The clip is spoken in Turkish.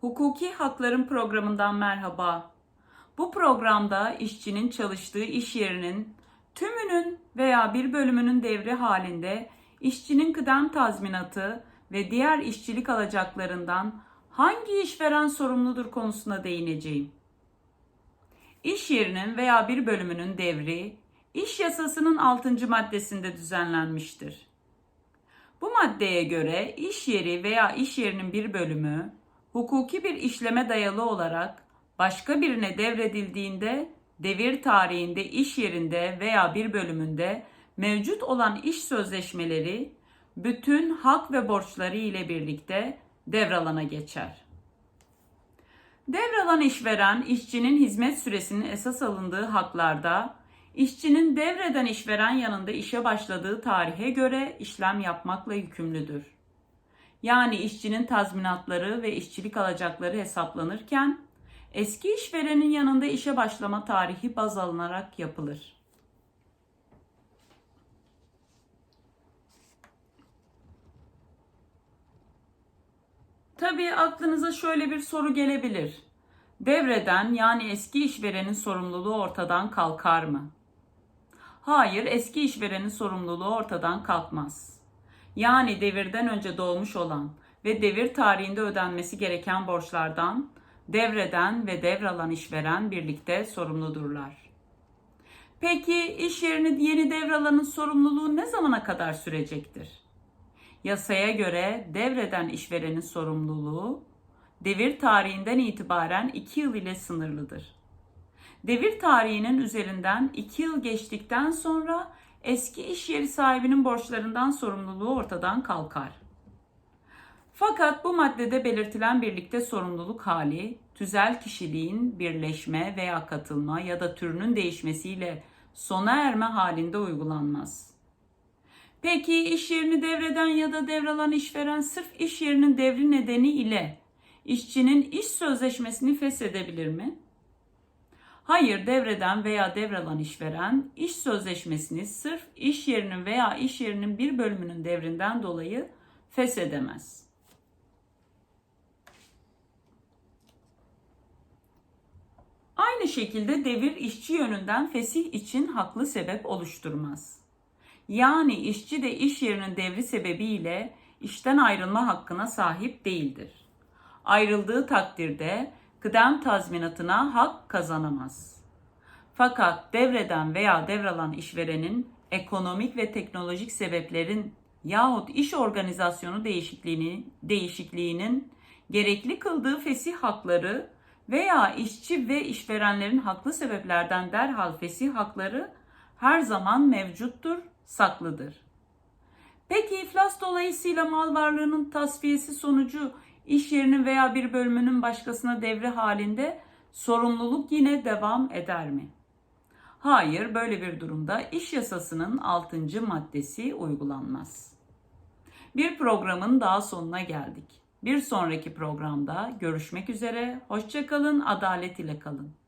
Hukuki Hakların programından merhaba. Bu programda işçinin çalıştığı iş yerinin tümünün veya bir bölümünün devri halinde işçinin kıdem tazminatı ve diğer işçilik alacaklarından hangi işveren sorumludur konusuna değineceğim. İş yerinin veya bir bölümünün devri iş yasasının 6. maddesinde düzenlenmiştir. Bu maddeye göre iş yeri veya iş yerinin bir bölümü hukuki bir işleme dayalı olarak başka birine devredildiğinde devir tarihinde iş yerinde veya bir bölümünde mevcut olan iş sözleşmeleri bütün hak ve borçları ile birlikte devralana geçer. Devralan işveren işçinin hizmet süresinin esas alındığı haklarda işçinin devreden işveren yanında işe başladığı tarihe göre işlem yapmakla yükümlüdür. Yani işçinin tazminatları ve işçilik alacakları hesaplanırken eski işverenin yanında işe başlama tarihi baz alınarak yapılır. Tabii aklınıza şöyle bir soru gelebilir. Devreden yani eski işverenin sorumluluğu ortadan kalkar mı? Hayır, eski işverenin sorumluluğu ortadan kalkmaz. Yani devirden önce doğmuş olan ve devir tarihinde ödenmesi gereken borçlardan devreden ve devralan işveren birlikte sorumludurlar. Peki iş yerini yeni devralanın sorumluluğu ne zamana kadar sürecektir? Yasaya göre devreden işverenin sorumluluğu devir tarihinden itibaren 2 yıl ile sınırlıdır. Devir tarihinin üzerinden 2 yıl geçtikten sonra eski iş yeri sahibinin borçlarından sorumluluğu ortadan kalkar. Fakat bu maddede belirtilen birlikte sorumluluk hali, tüzel kişiliğin birleşme veya katılma ya da türünün değişmesiyle sona erme halinde uygulanmaz. Peki iş yerini devreden ya da devralan işveren sırf iş yerinin devri nedeni ile işçinin iş sözleşmesini feshedebilir mi? Hayır, devreden veya devralan işveren iş sözleşmesini sırf iş yerinin veya iş yerinin bir bölümünün devrinden dolayı feshedemez. Aynı şekilde devir işçi yönünden fesih için haklı sebep oluşturmaz. Yani işçi de iş yerinin devri sebebiyle işten ayrılma hakkına sahip değildir. Ayrıldığı takdirde kıdem tazminatına hak kazanamaz. Fakat devreden veya devralan işverenin ekonomik ve teknolojik sebeplerin yahut iş organizasyonu değişikliğini, değişikliğinin gerekli kıldığı fesih hakları veya işçi ve işverenlerin haklı sebeplerden derhal fesih hakları her zaman mevcuttur, saklıdır. Peki iflas dolayısıyla mal varlığının tasfiyesi sonucu iş yerinin veya bir bölümünün başkasına devri halinde sorumluluk yine devam eder mi? Hayır, böyle bir durumda iş yasasının 6. maddesi uygulanmaz. Bir programın daha sonuna geldik. Bir sonraki programda görüşmek üzere. Hoşçakalın, adalet ile kalın.